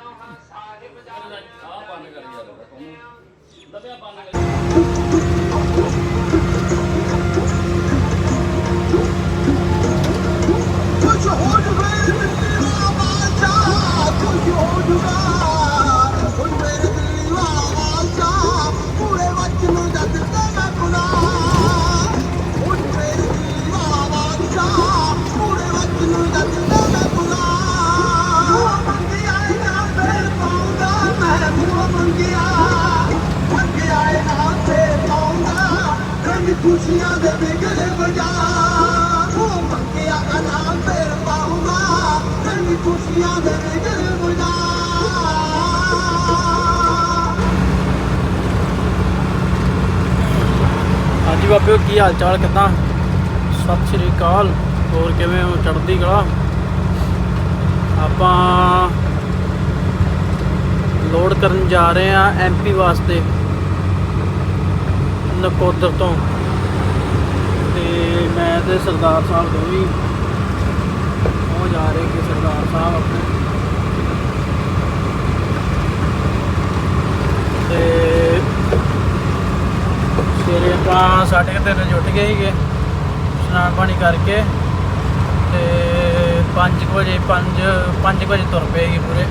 ਆ ਬੰਦ ਕਰ ਯਾਰ ਉਹਨੂੰ ਦਬਿਆ ਬੰਦ ਕਰ ਕੁਝ ਹੋ ਜਵੇ ਮੇਰਾ ਵਾਚਾ ਕੁਝ ਹੋ ਜੂਗਾ ਹਾਂਜੀ ਬਾਬਿਓ ਕੀ ਹਾਲ ਚਾਲ ਕਿਦਾਂ? ਸਤਿ ਸ਼੍ਰੀ ਅਕਾਲ। ਹੋਰ ਕਿਵੇਂ ਹੋ? ਚੜ੍ਹਦੀ ਕਲਾ? ਆਪਾਂ ਲੋਡ ਕਰਨ ਜਾ ਰਹੇ ਆ ਐਮਪੀ ਵਾਸਤੇ ਨਕੋਦਰ ਤੋਂ। ਤੇ ਮੈਂ ਤੇ ਸਰਦਾਰ ਸਾਹਿਬ ਦੋਵੇਂ ਉਹ ਜਾ ਰਹੇ ਕਿ ਸਰਦਾਰ ਸਾਹਿਬ ਆਪਣੇ। ਤੇ ਸਵੇਰੇ ਆਪਾਂ ਸਾਢੇ ਕੁ ਤਿੰਨ ਵਜੇ ਉੱਠ ਗਏ ਸੀਗੇ, ਇਸ਼ਨਾਨ ਪਾਣੀ ਕਰਕੇ ਤੇ 5 ਵਜੇ 5 5 ਵਜੇ ਤੁਰ ਪਏ ਸੀਗੇ ਪੂਰੇ।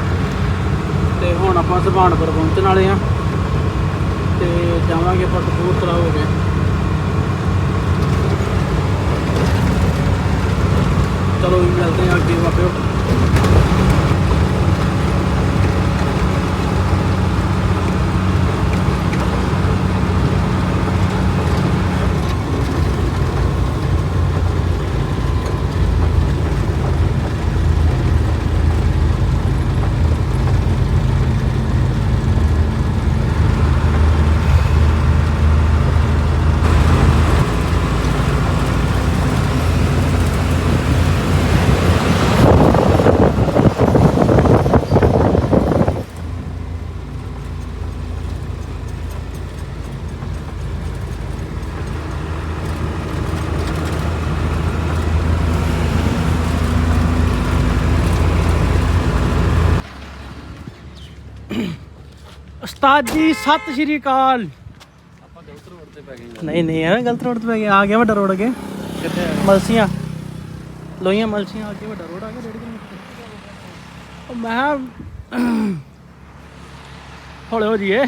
ਤੇ ਹੁਣ ਆਪਾਂ ਸੁਭਾਨਪੁਰ ਪਹੁੰਚਣ ਵਾਲੇ ਆ ਤੇ ਜਾਵਾਂਗੇ ਆਪਾਂ ਕਪੂਰਥਲਾ ਹੋ ਕੇ। ਚਲੋ ਜੀ, ਮਿਲਦੇ ਆ ਅੱਗੇ ਬਾਬਿਓ ਉਸਤਾਦ ਜੀ ਸਤਿ ਸ਼੍ਰੀ ਅਕਾਲ। ਆਪਾਂ ਗਲਤ ਰੋਡ ਤੇ ਪੈ ਗਏ ਨਹੀਂ ਨਹੀਂ ਐਵੇਂ ਗਲਤ ਰੋਡ ਤੇ ਪੈ ਗਿਆ। ਆ ਗਿਆ ਵੱਡਾ ਰੋਡ ਅੱਗੇ। ਕਿੱਥੇ ਆ ਮਲਸੀਆਂ ਲੋਈਆਂ ਮਲਸੀਆਂ ਅੱਗੇ ਵੱਡਾ ਰੋਡ ਆ ਗਿਆ ਡੇਢ ਕਿਲੋਮੀਟਰ ਮੈਂ ਕਿਹਾ, ਹੌਲੇ ਹੋ ਜੀਏ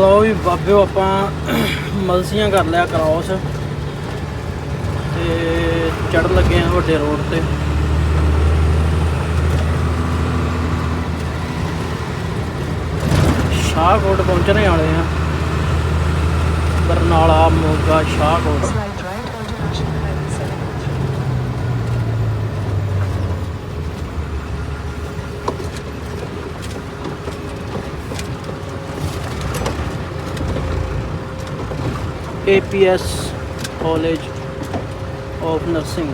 ਲਓ ਵੀ ਬਾਬਿਓ ਆਪਾਂ ਮਲਸੀਆਂ ਕਰ ਲਿਆ ਕ੍ਰਾਸ ਤੇ ਚੜਨ ਲੱਗੇ ਆ ਵੱਡੇ ਰੋਡ ਤੇ। ਸ਼ਾਹਕੋਟ ਪਹੁੰਚਣੇ ਵਾਲੇ ਆ। Barnala Moga Shahkot. APS College of Nursing.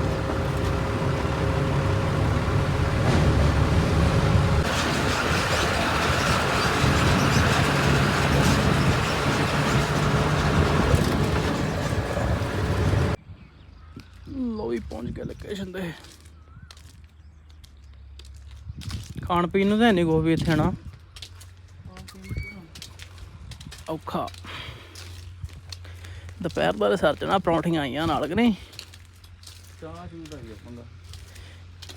ਲੋ ਵੀ ਪਹੁੰਚ ਗਏ ਲੋਕੇਸ਼ਨ ਤੇ। ਖਾਣ ਪੀਣ ਨੂੰ ਤਾਂ ਨਹੀਂ ਕੋਈ ਵੀ ਇੱਥੇ ਨਾ। ਔਖਾ। ਦੁਪਹਿਰ ਦਾ ਰਿਸਰਚ ਨਾ ਪਰੌਂਠੀਆਂ ਆਈਆਂ ਨਾਲ ਕਿ ਨਹੀਂ? ਚਾਹ ਚੂਹ ਦਾ ਹੀ ਆਪਾਂ ਦਾ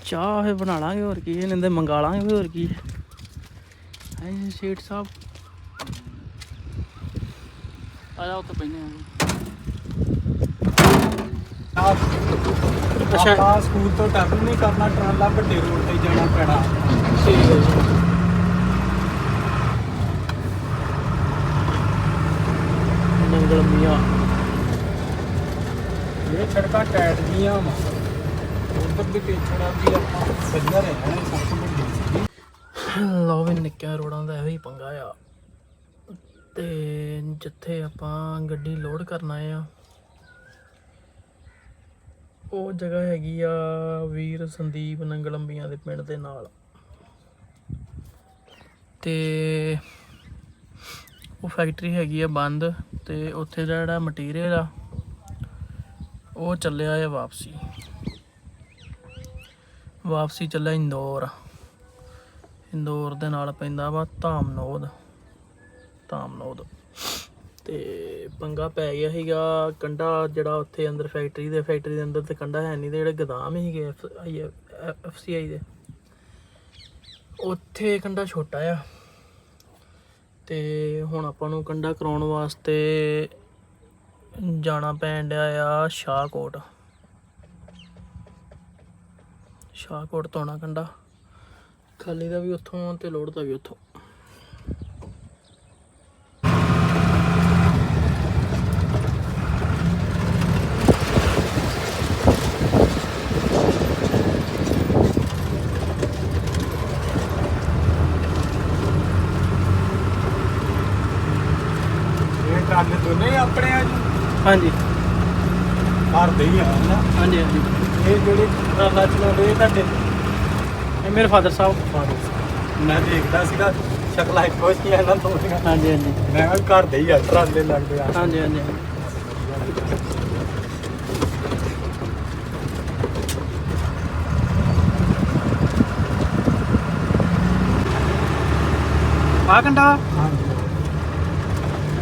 ਚਾਹ ਫੇ ਬਣਾ ਲਾਂਗੇ ਹੋਰ ਕੀ ਇਹਨਾਂ ਦੇ ਮੰਗਾ ਲਾਂਗੇ ਹੋਰ ਕੀ। ਹੈ ਸ਼ੇਠ ਸਾਹਿਬ। ਆ ਜਾ ਉੱਤੇ ਪੈਨੇ ਆ ਅੱਛਾ। ਆਪਾਂ ਸਕੂਲ ਤੋਂ ਟਰਨ ਨਹੀਂ ਕਰਨਾ ਟਰਾਲਾ ਵੱਡੇ ਰੋਡ ਤੇ ਜਾਣਾ ਪੈਣਾ। ਠੀਕ ਹੈ ਜੀ। ਨੰਗਲ ਮੀਆਂ ਇਹ ਸੜਕਾਂ ਟਾਇਟ ਦੀਆਂ ਵਾ। ਉਧਰ ਦੀ ਪੇਛੜਾ ਵੀ ਆਪਾਂ ਵਧੀਆ ਰਹਿਣਾ ਸਭ ਤੋਂ ਵੱਡੀ ਲਓ ਵੀ ਨਿੱਕਿਆਂ ਰੋਡਾਂ ਦਾ ਇਹੋ ਹੀ ਪੰਗਾ ਆ। ਤੇ ਜਿੱਥੇ ਆਪਾਂ ਗੱਡੀ ਲੋਡ ਕਰਨ ਆ, ਉਹ ਜਗ੍ਹਾ ਹੈਗੀ ਆ ਵੀਰ ਸੰਦੀਪ ਨੰਗਲੰਬੀਆਂ ਦੇ ਪਿੰਡ ਦੇ ਨਾਲ। ਤੇ ਉਹ ਫੈਕਟਰੀ ਹੈਗੀ ਆ ਬੰਦ, ਤੇ ਉੱਥੇ ਦਾ ਜਿਹੜਾ ਮਟੀਰੀਅਲ ਆ ਉਹ ਚੱਲਿਆ ਆ ਵਾਪਸੀ। ਵਾਪਸੀ ਚੱਲਿਆ ਇੰਦੌਰ। ਇੰਦੌਰ ਦੇ ਨਾਲ ਪੈਂਦਾ ਵਾ ਧਾਮਨੋਦ। ਧਾਮਨੋਦ। ਤੇ ਪੰਗਾ ਪੈ ਗਿਆ ਸੀਗਾ, ਕੰਡਾ ਜਿਹੜਾ ਉੱਥੇ ਅੰਦਰ ਫੈਕਟਰੀ ਦੇ ਫੈਕਟਰੀ ਦੇ ਅੰਦਰ ਤੇ ਕੰਡਾ ਹੈ ਨਹੀਂ ਤੇ ਜਿਹੜੇ ਗਦਾਮ ਸੀਗੇ ਐਫਸੀਆਈ ਦੇ। ਉੱਥੇ ਕੰਡਾ ਛੋਟਾ ਆ। ਤੇ ਹੁਣ ਆਪਾਂ ਨੂੰ ਕੰਡਾ ਕਰਾਉਣ ਵਾਸਤੇ ਜਾਣਾ ਪੈਣ ਡਿਆ ਆ ਸ਼ਾਹਕੋਟ। ਸ਼ਾਹਕੋਟ ਤੋਂ ਆਉਣਾ ਕੰਡਾ। ਖਾਲੀ ਦਾ ਵੀ ਉੱਥੋਂ ਤੇ ਲੋਡ ਦਾ ਵੀ ਉੱਥੋਂ ਇਹ ਟਰਾਲੇ ਦੋਨੇ ਹੀ ਆਪਣੇ ਆ ਜੀ ਹਾਂਜੀ ਘਰ ਦੇ ਹੀ ਆ ਨਾ ਹਾਂਜੀ ਹਾਂਜੀ ਇਹ ਜਿਹੜੇ ਟਰਾਲਾ ਚਲਾਉਂਦੇ ਇਹ ਤੁਹਾਡੇ ਇਹ ਮੇਰੇ ਫਾਦਰ ਸਾਹਿਬ। ਮੈਂ ਦੇਖਦਾ ਸੀਗਾ ਸ਼ਕਲਾਂ ਇੱਕੋ ਜਿਹੀਆਂ ਇਹਨਾਂ ਦੋਨੀਆਂ ਹਾਂਜੀ ਹਾਂਜੀ। ਮੈਂ ਕਿਹਾ ਘਰ ਦੇ ਹੀ ਆ ਟਰਾਲੇ ਲੱਗਦੇ ਆ। ਹਾਂਜੀ ਹਾਂਜੀ। ਆ ਕੰਡਾ। ਹਾਂਜੀ।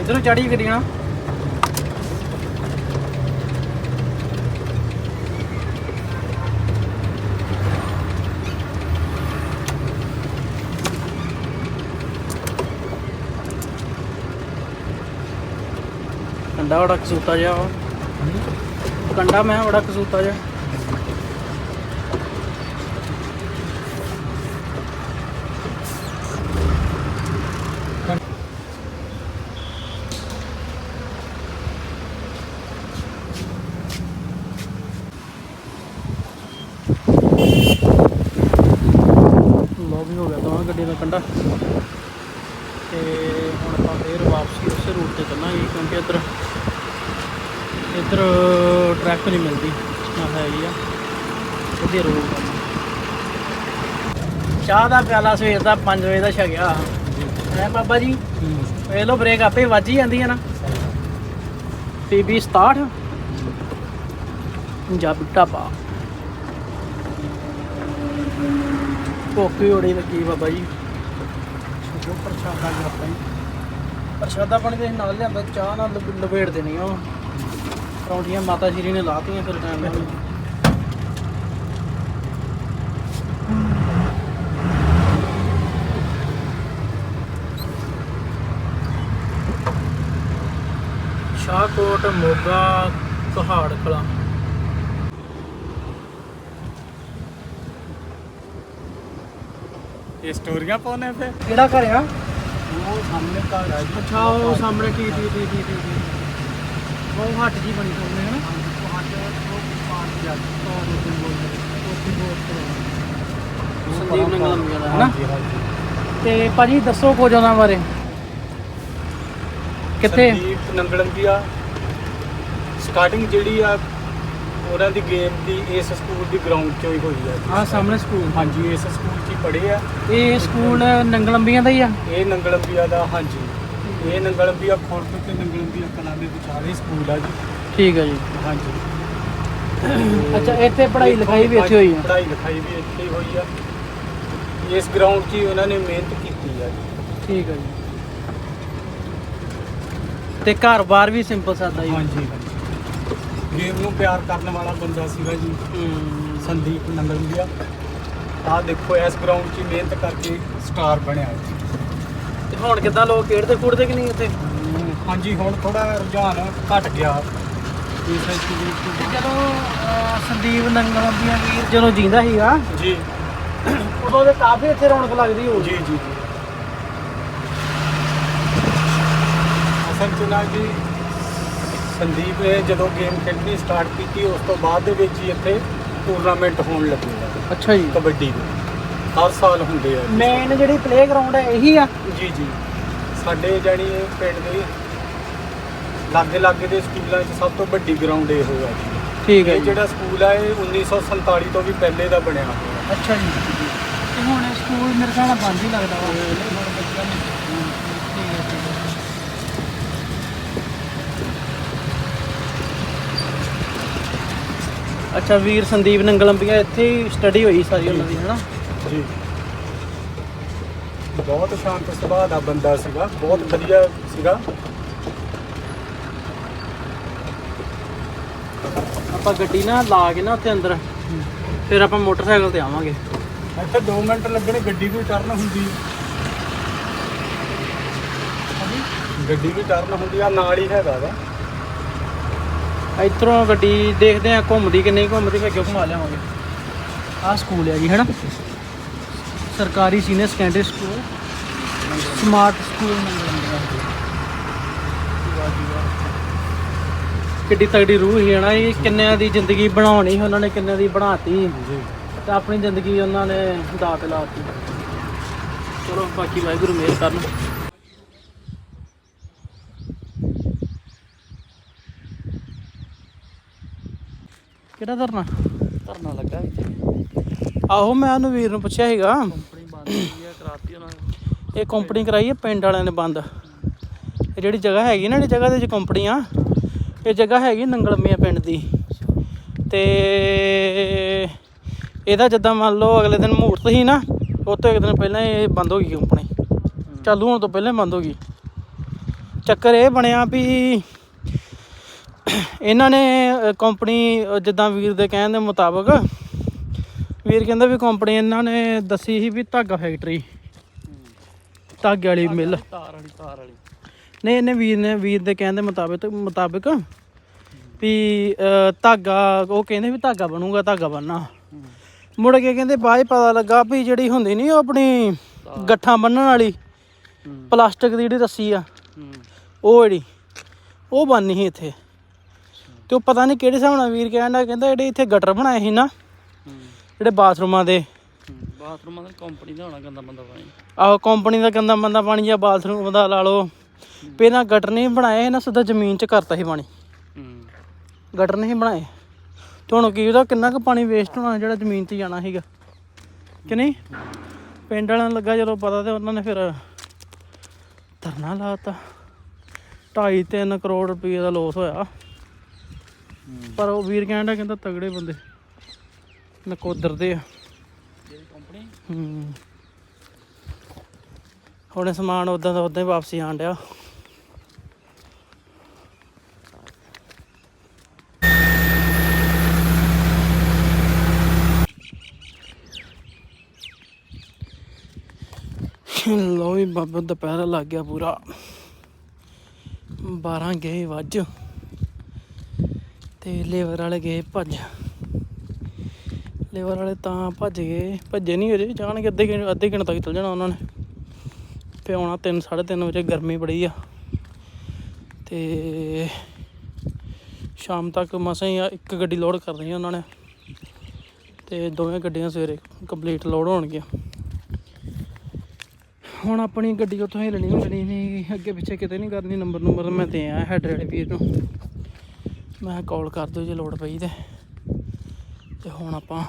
ਇਧਰੋਂ ਚੜੀ ਕਰੀਣਾ ਕੰਡਾ ਬੜਾ ਕਸੂਤਾ ਜਿਹਾ ਵਾ। ਕੰਡਾ ਮੈਂ ਬੜਾ ਕਸੂਤਾ ਜਿਹਾ। ਲੋ ਵੀ ਹੋ ਗਿਆ ਦੋਵਾਂ ਗੱਡੀ ਦਾ ਕੰਡਾ। ਤੇ ਹੁਣ ਆਪਾਂ ਫੇਰ ਵਾਪਸੀ ਉਸੇ ਰੂਟ ਤੇ ਚੱਲਾਂਗੇ ਕਿਉਂਕਿ ਇੱਧਰ ਇੱਧਰ ਟ੍ਰੈਫਿਕ ਨਹੀਂ ਮਿਲਦੀ ਨਾ ਹੈਗੀ ਆ। ਸਿੱਧੇ ਰੋਡ ਆ। ਚਾਹ ਦਾ ਪਿਆਲਾ ਸਵੇਰ ਦਾ 5 ਵਜੇ ਦਾ ਛਕਿਆ। ਹੈ ਬਾਬਾ ਜੀ? ਵੇਖ ਲਓ ਬ੍ਰੇਕ ਆਪੇ ਵੱਜ ਹੀ ਜਾਂਦੀ ਹੈ ਨਾ। ਪੀਬੀ 67 ਪੰਜਾਬੀ ਢਾਬਾ। ਵੀ ਬੜੀ ਲੱਗੀ ਬਾਬਾ ਜੀ। ਜੋ ਪ੍ਰਸ਼ਾਦਾ ਜੀ ਆਪਾਂ ਪ੍ਰਸ਼ਾਦਾ ਪਾਣੀ ਦੇ ਨਾਲ ਲਿਆਂਦਾ ਚਾਹ ਨਾਲ ਲਪ- ਲਪੇਟ ਦੇਣੀ ਉਹ। ਪਰੌਂਠੀਆਂ ਮਾਤਾ ਸ਼੍ਰੀ ਨੇ ਲਾਤੀਆਂ ਫਿਰ ਟਾਈਮ ਨਾਲ ਸ਼ਾਹਕੋਟ ਮੋਗਾ ਪਹਾੜ ਕਲਾ। ਇਹ ਸਟੋਰੀਆਂ ਪਾਉਣੇ ਫੇ ਕਿਹੜਾ ਘਰ ਆ? ਉਹ ਸਾਹਮਣੇ ਘਰ ਆ ਜੀ। ਅੱਛਾ ਉਹ ਸਾਹਮਣੇ T T T T T ਉਹ ਹੱਟ ਜੀ ਬਣੀ ਸਾਹਮਣੇ ਹੈ ਨਾ ਸੰਦੀਪ ਨੰਗਲ ਮਿਲ ਹੈ। ਨਾ ਹਾਂਜੀ ਹਾਂਜੀ। ਤੇ ਭਾਜੀ ਦੱਸੋ ਕੁਝ ਉਹਨਾਂ ਬਾਰੇ? ਕਿੱਥੇ? ਸੰਦੀਪ ਨੰਗਲੰਬੀਆ ਸਟਾਰਟਿੰਗ ਜਿਹੜੀ ਆ ਉਹਨਾਂ ਦੀ ਗੇਮ ਦੀ ਇਸ ਸਕੂਲ ਦੀ ਗਰਾਊਂਡ 'ਚੋਂ ਹੀ ਹੋਈ ਆ ਆ ਸਾਹਮਣੇ ਸਕੂਲ ਹਾਂਜੀ ਇਸ ਸਕੂਲ 'ਚ ਹੀ ਪੜ੍ਹੇ ਆ। ਇਹ ਸਕੂਲ ਨੰਗਲੰਬੀਆਂ ਦਾ ਹੀ ਆ? ਇਹ ਨੰਗਲੰਬੀਆ ਦਾ ਹਾਂਜੀ। ਇਹ ਨੰਗਲੰਬੀਆ ਖੁਰਦ ਤੇ ਨੰਗਲੰਬੀਆ ਕਲਾਂ ਦੇ ਵਿਚਾਲੇ ਸਕੂਲ ਆ ਜੀ। ਠੀਕ ਹੈ ਜੀ। ਹਾਂਜੀ। ਅੱਛਾ ਇੱਥੇ ਪੜ੍ਹਾਈ ਲਿਖਾਈ ਵੀ ਇੱਥੇ ਹੋਈ ਆ? ਪੜ੍ਹਾਈ ਲਿਖਾਈ ਵੀ ਇੱਥੇ ਹੀ ਹੋਈ ਆ। ਇਸ ਗਰਾਊਂਡ 'ਚ ਹੀ ਉਹਨਾਂ ਨੇ ਮਿਹਨਤ ਕੀਤੀ ਆ ਜੀ। ਠੀਕ ਹੈ ਜੀ। ਤੇ ਘਰ-ਬਾਰ ਵੀ ਸਿੰਪਲ ਸਾਦਾ ਹੀ ਹਾਂਜੀ ਹਾਂਜੀ। ਗੇਮ ਨੂੰ ਪਿਆਰ ਕਰਨ ਵਾਲਾ ਬੰਦਾ ਸੀਗਾ ਜੀ। ਹੂੰ। ਸੰਦੀਪ ਨੰਗਲੰਬੀਆ ਆਹ ਦੇਖੋ ਇਸ ਗਰਾਊਂਡ 'ਚ ਹੀ ਮਿਹਨਤ ਕਰਕੇ ਸਟਾਰ ਬਣਿਆ ਤੇ ਹੁਣ ਕਿੱਦਾਂ ਲੋਕ ਖੇਡਦੇ ਖੂਡਦੇ ਕਿ ਨਹੀਂ ਇੱਥੇ ਹਾਂਜੀ ਹੁਣ ਥੋੜਾ ਰੁਝਾਨ ਘਟ ਗਿਆ। ਜਦੋਂ ਸੰਦੀਪ ਨੰਗਲੰਬੀਆਂ ਵੀਰ ਜਦੋਂ ਜਿੰਦਾ ਸੀਗਾ ਜੀ। ਉਦੋਂ ਤੇ ਕਾਫੀ ਇੱਥੇ ਰੌਣਕ ਲੱਗਦੀ ਹੋਊ। ਜੀ ਜੀ ਜੀ। ਅਸਲ 'ਚ ਨਾ ਜੀ ਸੰਦੀਪ ਨੇ ਜਦੋਂ ਗੇਮ ਖੇਡਣੀ ਸਟਾਰਟ ਕੀਤੀ ਉਸ ਤੋਂ ਬਾਅਦ ਦੇ ਵਿੱਚ ਹੀ ਇੱਥੇ ਟੂਰਨਾਮੈਂਟ ਹੋਣ ਲੱਗੇ ਆ। ਅੱਛਾ ਜੀ। ਕਬੱਡੀ ਦੇ। ਹਰ ਸਾਲ ਹੁੰਦੇ ਆ। ਮੇਨ ਜਿਹੜੀ ਪਲੇਗਰਾਉਂਡ ਹੈ ਇਹੀ ਆ? ਜੀ ਜੀ। ਸਾਡੇ ਇਹ ਪਿੰਡ ਦੇ ਲਾਗੇ ਲਾਗੇ ਦੇ ਸਕੂਲਾਂ 'ਚ ਸਭ ਤੋਂ ਵੱਡੀ ਗਰਾਊਂਡ ਇਹ ਹੋਇਆ ਜੀ। ਠੀਕ ਹੈ ਇਹ ਜਿਹੜਾ ਸਕੂਲ ਆ ਇਹ 1947 ਤੋਂ ਵੀ ਪਹਿਲੇ ਦਾ ਬਣਿਆ ਹੋਇਆ। ਅੱਛਾ ਜੀ। ਤੇ ਹੁਣ ਇਹ ਸਕੂਲ ਮੇਰੇ ਖਿਆਲ ਨਾਲ ਬੰਦ ਹੀ ਲੱਗਦਾ ਵਾ ਠੀਕ ਹੈ ਠੀਕ ਹੈ ਅੱਛਾ ਵੀਰ ਸੰਦੀਪ ਨੰਗਲੰਬੀਆਂ ਇੱਥੇ ਹੀ ਸਟੱਡੀ ਹੋਈ ਸਾਰੀ ਉਹਨਾਂ ਦੀ ਹੈਨਾ? ਜੀ। ਬਹੁਤ ਸ਼ਾਂਤ ਸੁਭਾਅ ਦਾ ਬੰਦਾ ਸੀਗਾ ਬਹੁਤ ਵਧੀਆ ਸੀਗਾ। ਆਪਾਂ ਗੱਡੀ ਨਾ ਲਾ ਕੇ ਨਾ ਉੱਥੇ ਅੰਦਰ ਫਿਰ ਆਪਾਂ ਮੋਟਰਸਾਈਕਲ ਤੇ ਆਵਾਂਗੇ। ਇੱਥੇ 2 ਮਿੰਟ ਲੱਗਣੇ ਗੱਡੀ ਵੀ ਟਰਨ ਹੁੰਦੀ। ਗੱਡੀ ਵੀ ਟਰਨ ਹੁੰਦੀ ਆ ਨਾਲ ਹੀ ਹੈਗਾ ਵਾ। ਇੱਧਰੋਂ ਗੱਡੀ ਦੇਖਦੇ ਆ ਘੁੰਮਦੀ ਕਿ ਨਹੀਂ ਘੁੰਮਦੀ ਫਿਰ ਅੱਗੇ ਘੁਮਾ ਲਿਆਵਾਂਗੇ। ਆਹ ਸਕੂਲ ਹੈ ਜੀ ਹੈਨਾ? ਸਰਕਾਰੀ senior secondary school smart school number ਕਿੱਡੀ ਤਗੜੀ ਰੂਹ ਸੀ ਹਨਾ? ਇਹ ਕਿੰਨਿਆਂ ਦੀ ਜ਼ਿੰਦਗੀ ਬਣਾਉਣੀ ਉਹਨਾਂ ਨੇ ਕਿੰਨਿਆਂ ਦੀ ਬਣਾਤੀ। ਤੇ ਆਪਣੀ ਜ਼ਿੰਦਗੀ ਉਹਨਾਂ ਨੇ ਦਾਅ ਤੇ ਲਾਤੀ। ਚਲੋ ਬਾਕੀ ਵਾਹਿਗੁਰੂ ਮਿਹਰ ਕਰਨ। ਕਿਹੜਾ ਧਰਨਾ? ਧਰਨਾ ਲੱਗਾ ਇੱਥੇ। ਆਹੋ ਮੈਂ ਉਹਨੂੰ ਵੀਰ ਨੂੰ ਪੁੱਛਿਆ ਸੀਗਾ। ਕੰਪਨੀ ਬੰਦ ਹੋਈ ਆ ਕਰਾਤੀ ਉਹਨਾਂ ਨੇ। ਇਹ ਕੰਪਨੀ ਕਰਾਈ ਹੈ ਪਿੰਡ ਵਾਲਿਆਂ ਨੇ ਬੰਦ। ਇਹ ਜਿਹੜੀ ਜਗ੍ਹਾ ਹੈਗੀ ਨਾ ਜਿਹੜੀ ਜਗ੍ਹਾ ਦੇ ਵਿੱਚ ਕੰਪਨੀ ਆ ਇਹ ਜਗ੍ਹਾ ਹੈਗੀ ਨੰਗਲਮੀਆਂ ਪਿੰਡ ਦੀ। ਤੇ ਇਹਦਾ ਜਿੱਦਾਂ ਮੰਨ ਲਓ ਅਗਲੇ ਦਿਨ ਮਹੂਰਤ ਸੀ ਨਾ ਉਹ ਤੋਂ ਇੱਕ ਦਿਨ ਪਹਿਲਾਂ ਇਹ ਬੰਦ ਹੋ ਗਈ ਕੰਪਨੀ। ਚਾਲੂ ਹੋਣ ਤੋਂ ਪਹਿਲਾਂ ਬੰਦ ਹੋ ਗਈ। ਚੱਕਰ ਇਹ ਬਣਿਆ ਵੀ ਇਹਨਾਂ ਨੇ ਕੰਪਨੀ ਜਿੱਦਾਂ ਵੀਰ ਦੇ ਕਹਿਣ ਦੇ ਮੁਤਾਬਕ ਵੀਰ ਕਹਿੰਦਾ ਵੀ ਕੰਪਨੀ ਇਹਨਾਂ ਨੇ ਦੱਸੀ ਸੀ ਵੀ ਧਾਗਾ ਫੈਕਟਰੀ ਧਾਗੇ ਵਾਲੀ ਮਿੱਲ ਤਾਰ ਵਾਲੀ ਤਾਰ ਵਾਲੀ। ਨਹੀਂ ਇਹਨੇ ਵੀਰ ਨੇ ਵੀਰ ਦੇ ਕਹਿਣ ਦੇ ਮੁਤਾਬਕ ਮੁਤਾਬਕ ਵੀ ਧਾਗਾ ਉਹ ਕਹਿੰਦੇ ਵੀ ਧਾਗਾ ਬਣੂਗਾ ਧਾਗਾ ਬਣਨਾ। ਮੁੜ ਕੇ ਕਹਿੰਦੇ ਬਾਅਦ ਪਤਾ ਲੱਗਾ ਵੀ ਜਿਹੜੀ ਹੁੰਦੀ ਨਹੀਂ ਉਹ ਆਪਣੀ ਗੱਠਾਂ ਬੰਨਣ ਵਾਲੀ ਪਲਾਸਟਿਕ ਦੀ ਜਿਹੜੀ ਰੱਸੀ ਆ ਉਹ ਜਿਹੜੀ ਉਹ ਬਣਨੀ ਸੀ ਇੱਥੇ। ਤੇ ਉਹ ਪਤਾ ਨਹੀਂ ਕਿਹੜੇ ਹਿਸਾਬ ਨਾਲ ਵੀਰ ਕਹਿੰਦਾ ਕਹਿੰਦਾ ਜਿਹੜੇ ਇੱਥੇ ਗਟਰ ਬਣਾਏ ਸੀ ਨਾ ਜਿਹੜੇ ਬਾਥਰੂਮਾਂ ਦੇ। ਬਾਥਰੂਮਾਂ ਦਾ ਕੰਪਨੀ ਦਾ ਹੋਣਾ ਗੰਦਾ ਮੰਦਾ ਪਾਣੀ। ਆਹੋ ਕੰਪਨੀ ਦਾ ਗੰਦਾ ਮੰਦਾ ਪਾਣੀ ਜਾਂ ਬਾਥਰੂਮ ਦਾ ਲਾ ਲਓ। ਪਹਿਲਾਂ ਗਟਰ ਨਹੀਂ ਬਣਾਏ ਇਹਨਾਂ ਸਿੱਧਾ ਜ਼ਮੀਨ 'ਚ ਕਰਤਾ ਸੀ ਪਾਣੀ। ਗਟਰ ਨਹੀਂ ਬਣਾਏ। ਤੇ ਹੁਣ ਕੀ ਉਹਦਾ ਕਿੰਨਾ ਕੁ ਪਾਣੀ ਵੇਸਟ ਹੋਣਾ ਜਿਹੜਾ ਜ਼ਮੀਨ 'ਚ ਜਾਣਾ ਸੀਗਾ? ਕਿ ਨਹੀਂ? ਪਿੰਡ ਵਾਲਿਆਂ ਨੂੰ ਲੱਗਾ ਜਦੋਂ ਪਤਾ ਤੇ ਉਹਨਾਂ ਨੇ ਫਿਰ ਧਰਨਾ ਲਾਤਾ 2.5 3 ਕਰੋੜ ਰੁਪਏ ਦਾ ਲੋਸ ਹੋਇਆ। ਪਰ ਉਹ ਵੀਰ ਕਹਿੰਦਾ ਕਹਿੰਦਾ ਤਗੜੇ ਬੰਦੇ। ਨਕੋਦਰ ਦੇ ਆ। ਜਿਹੜੀ ਕੰਪਨੀ ਹੂੰ। ਹੁਣ ਸਮਾਨ ਉਦਾਂ ਦਾ ਉਦਾਂ ਹੀ ਵਾਪਸੀ ਆਣ ਡਿਆ। ਲੋ ਵੀ ਬਾਬਾ ਦੁਪਹਿਰਾ ਲੱਗ ਗਿਆ ਪੂਰਾ। 12 ਗਏ ਵੱਜ। ਤੇ ਲੇਬਰ ਵਾਲੇ ਗਏ ਭੱਜ। ਲੇਬਰ ਵਾਲੇ ਤਾਂ ਭੱਜ ਗਏ। ਭੱਜੇ ਨਹੀਂ ਅਜੇ ਜਾਣਗੇ ਅੱਧੇ ਘੰਟੇ ਅੱਧੇ ਘੰਟੇ ਤੱਕ ਚੱਲ ਜਾਣਾ ਉਹਨਾਂ ਨੇ। ਤੇ ਆਉਣਾ 3 3:30 ਵਜੇ ਗਰਮੀ ਬੜੀ ਆ। ਤੇ ਸ਼ਾਮ ਤੱਕ ਮਸਾਂ ਹੀ ਇੱਕ ਗੱਡੀ ਲੋਡ ਕਰਨੀ ਆ ਉਹਨਾਂ ਨੇ। ਤੇ ਦੋਵੇਂ ਗੱਡੀਆਂ ਸਵੇਰੇ ਕੰਪਲੀਟ ਲੋਡ ਹੋਣਗੀਆਂ। ਹੁਣ ਆਪਣੀ ਗੱਡੀ ਉੱਥੋਂ ਹੀ ਲੈਣੀ ਲੈਣੀ ਨਹੀਂ ਅੱਗੇ ਪਿੱਛੇ ਕਿਤੇ ਨਹੀਂ ਕਰਨੀ ਨੰਬਰ ਨੰਬਰ ਮੈਂ ਦੇ ਆਇਆ ਹੈਡ ਵਾਲੇ ਵੀਰ ਨੂੰ। ਮੈਂ ਕਾਲ ਕਰ ਦਿਓ ਜੇ ਲੋੜ ਪਈ ਤੇ। ਤੇ ਹੁਣ ਆਪਾਂ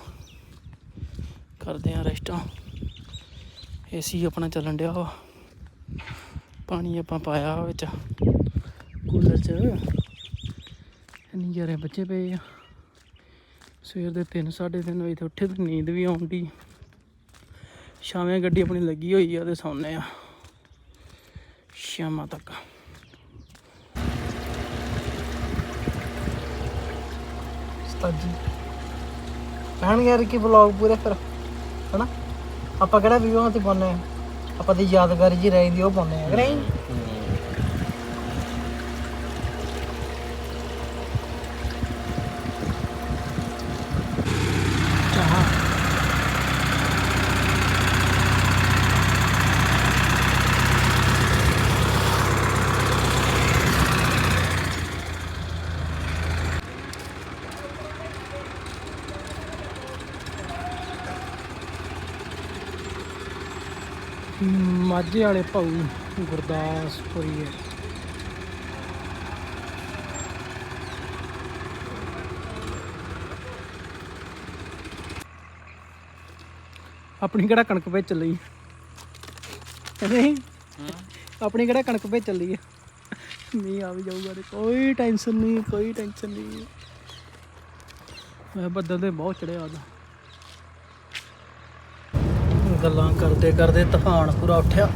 ਕਰਦੇ ਆਂ ਰੈਸਟਾਂ ਏਸੀ ਆਪਣਾ ਚੱਲਣ ਡਿਆ ਵਾ। ਪਾਣੀ ਆਪਾਂ ਪਾਇਆ ਵਿੱਚ। ਕੂਲਰ 'ਚ। ਇੰਨੀ ਯਾਰੇ ਬੱਚੇ ਪਏ ਆ। ਸਵੇਰ ਦੇ 3 3:30 ਵਜੇ ਤੇ ਉੱਠੇ ਤੇ ਨੀਂਦ ਵੀ ਆਉਂਦੀ ਸ਼ਾਮੇ ਗੱਡੀ ਆਪਣੀ ਲੱਗੀ ਹੋਈ ਆ ਤੇ ਸੌਂਨੇ ਆ। ਸ਼ਾਮਾਂ ਤੱਕ। ਸਤਾਜੀ ਕਹਿਣ ਯਾਰ ਕਿ ਵਲੌਗ ਪੂਰੇ ਫਿਰ, ਹਨਾ? ਆਪਾਂ ਕਿਹੜਾ ਵੀਡੀਓ ਤੇ ਪਾਉਂਦੇ ਆ? ਆਪਾਂ ਦੀ ਯਾਦਗਾਰੀ ਜੀ ਰਹਿੰਦੀ ਉਹ ਪਾਉਂਦੇ ਆ। ਕਿ ਨਹੀਂ। ਮਾਝੇ ਵਾਲੇ ਭਾਊ ਗੁਰਦਾਸਪੁਰੀ ਹੈ। ਆਪਣੀ ਕਿਹੜਾ ਕਣਕ ਵਿੱਚ ਚੱਲੀ? ਨਹੀਂ। ਆਪਣੀ ਕਿਹੜਾ ਕਣਕ ਵਿੱਚ ਚੱਲੀ ਹੈ? ਮੀਂਹ ਆ ਵੀ ਜਾਊਗਾ ਤੇ ਕੋਈ ਟੈਨਸ਼ਨ ਨਹੀਂ, ਕੋਈ ਟੈਨਸ਼ਨ ਨਹੀਂ। ਮੈਂ ਬੱਦਲ ਦੇ ਬਹੁਤ ਚੜਿਆ ਆਦਾ ਗੱਲਾਂ ਕਰਦੇ ਕਰਦੇ ਤੂਫਾਨ ਪੂਰਾ ਉੱਠਿਆ।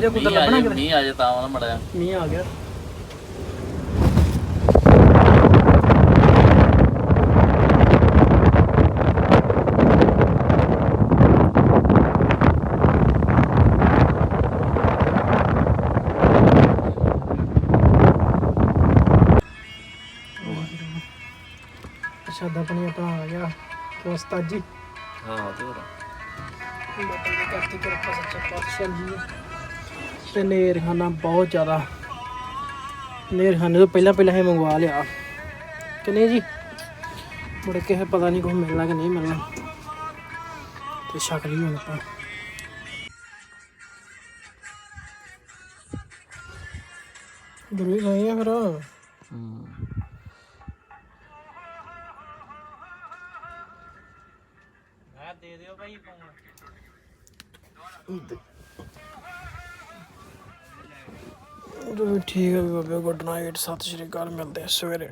ਆ ਜਾ ਕੁਦਰ ਲੱਭਣਾ ਕਿਤੇ ਮੀਂਹ ਆ ਜੇ ਤਾਂ ਉਹਦਾ ਮੜਾ ਮੀਂਹ ਆ ਗਿਆ। ਪ੍ਰਸ਼ਾਦਾ ਪਾਣੀ ਆਪਣਾ ਆ ਗਿਆ। ਦੋਸਤਾਂ ਜੀ? ਹਾਂ ਤੇ ਹੋਰ ਕਰਤੀ ਕਿਰਪਾ ਸੱਚਾ ਪਾਤਸ਼ਾਹ ਜੀ ਤੇ ਨੇਰਖਾਨਾ ਬਹੁਤ ਜ਼ਿਆਦਾ। ਨੇਰਖਾਨੇ ਤੋਂ ਪਹਿਲਾਂ ਪਹਿਲਾਂ ਹੀ ਮੰਗਵਾ ਲਿਆ। ਕਿ ਨਹੀਂ ਜੀ? ਮੁੜ ਕੇ ਇਹ ਪਤਾ ਨਹੀਂ ਕੁਝ ਮਿਲਣਾ ਕਿ ਨਹੀਂ ਮਿਲਣਾ। ਤੇ ਛਕ ਲਈ ਹੁਣ ਆਪਾਂ। ਦਰੂਈ ਖਾਈ ਆ ਫਿਰ। ਮੈਂ ਦੇ ਦਿਓ ਭਾਈ ਫੋਨ। ਚਲੋ ਠੀਕ ਹੈ ਬਾਬੇ ਗੁੱਡ ਨਾਈਟ ਸਤਿ ਸ਼੍ਰੀ ਅਕਾਲ ਮਿਲਦੇ ਆ ਸਵੇਰੇ।